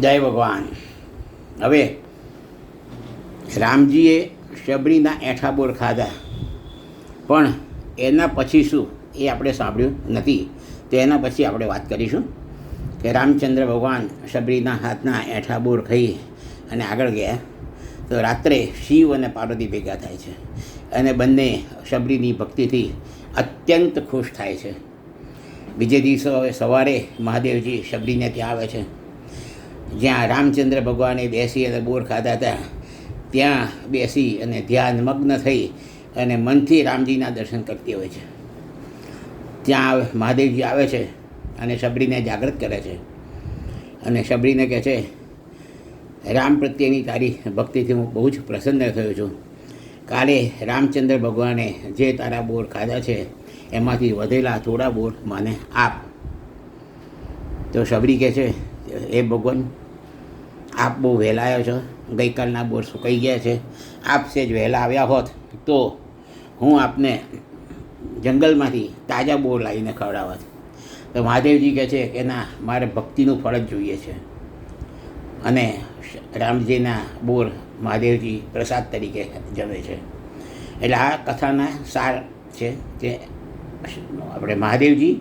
જય ભગવાન. હવે રામજીએ શબરીના એઠા બોર ખાધા. પણ એના પછી શું? એ આપણે સાંભળ્યું નથી. તો એના પછી આપણે વાત કરીશું કે રામચંદ્ર ભગવાન શબરીના હાથના એઠા બોર ખાઈ અને આગળ ગયા. તો રાત્રે શિવ અને પાર્વતી ભેગા થાય છે અને બંને શબરીની ભક્તિથી અત્યંત ખુશ થાય છે. બીજે દિવસો હવે સવારે મહાદેવજી શબરીને ત્યાં આવે છે. જ્યાં રામચંદ્ર ભગવાને બેસી અને બોર ખાધા હતા, ત્યાં બેસી અને ધ્યાન મગ્ન થઈ અને મનથી રામજીના દર્શન કરતી હોય છે. ત્યાં મહાદેવજી આવે છે અને શબરીને જાગૃત કરે છે. અને શબરીને કહે છે, રામ પ્રત્યેની તારી ભક્તિથી હું બહુ જ પ્રસન્ન થયો છું. કાલે રામચંદ્ર ભગવાને જે તારા બોર ખાધા છે, એમાંથી વધેલા થોડા બોર મને આપ. તો શબરી કહે છે એ ભગવાન આપ બહુ વહેલા આવ્યો છો. ગઈકાલના બોર સુકાઈ ગયા છે. આપ સેજ વહેલા આવ્યા હોત તો હું આપને જંગલમાંથી તાજા બોર લાવીને ખવડાવત. તો મહાદેવજી કહે છે કે ના, મારે ભક્તિનું ફળ જ જોઈએ છે. અને રામજીના બોર મહાદેવજી પ્રસાદ તરીકે જમે છે. એટલે આ કથાના સાર છે કે આપણે મહાદેવજી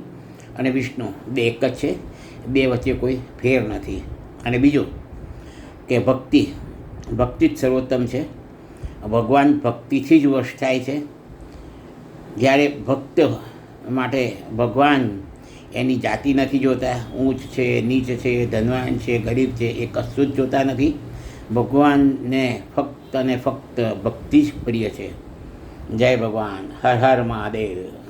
અને વિષ્ણુ બે એક જ છે. બે વચ્ચે કોઈ ફેર નથી. અને બીજું કે ભક્તિ. ભક્તિ જ સર્વોત્તમ છે. ભગવાન ભક્તિથી જ વશ થાય છે. જ્યારે ભક્ત માટે ભગવાન એની જાતિ નથી જોતા, ઊંચ છે, નીચ છે, ધનવાન છે, ગરીબ છે, એ કશું જ જોતા નથી. ભગવાનને ફક્ત અને ફક્ત ભક્તિ જ પ્રિય છે. જય ભગવાન. હર હર મહાદેવ.